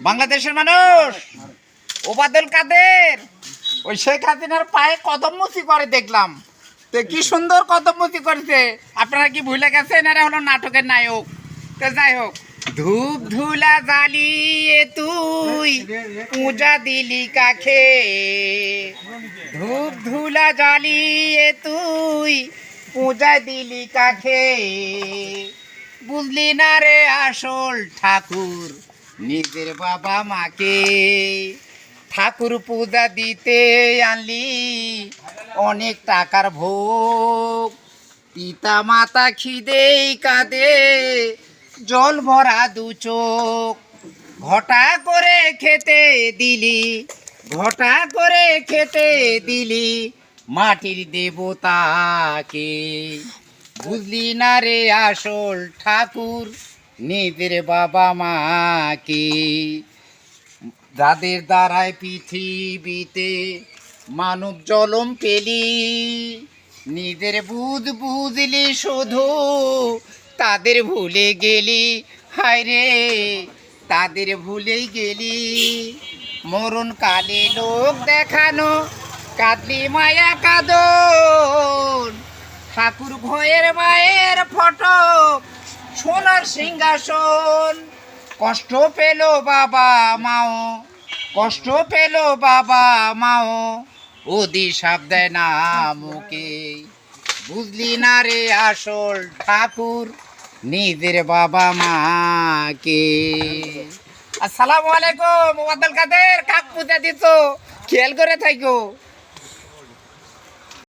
বাংলাদেশের মানুষ! ওবাদুল কাদের! ওই শেখ হাসিনার পায়ে কদম মুচি করে দেখলাম। তো কি সুন্দর কদম মুচি করেছে। আপনারা কি ভুলে গেছেন? এরা হলো নাটকের নায়ক। তো যাই হোক। ধূপ ধুলা জ্বালিয়ে তুই পূজা দিলি কাখে ধূপ ধুলা জ্বালিয়ে তুই পূজা দিলি কাখে বুঝলি না রে আসল ঠাকুর? নিজের বাবা মাকে ঠাকুর পূজা দিতে আনলি, অনেক টাকার ভোগ। পিতা মাতা খিদেই কাঁদে, জল ভরা দু চোখ। ঘটা করে খেতে দিলি, ঘটা করে খেতে দিলি মাটির দেবতাকে। বুঝলি না রে আসল ঠাকুর? নিজের বাবা মাকে যাদের দ্বারায় পৃথিবীতে মানব জলম পেলি, নিজের বুধ বুঝলি শুধু। তাদের ভুলে গেলি, হায় রে, তাদের ভুলে গেলি। মরণ কালে লোক দেখানো, কাঁদলি মায়া কাদন। ঠাকুর ভয়ের মায়ের ফটো, সোনার সিংহাসন। কষ্ট পেল বাবা মাও, কষ্ট পেল বাবা মাও। ওদি সাপ দেয় না মুখে। বুঝলি না রে আসল ঠাকুর, নিজের বাবা মাকে। আসসালামু আলাইকুম ওয়াদাল কাদের, কাক দিত খেয়াল করে থাকো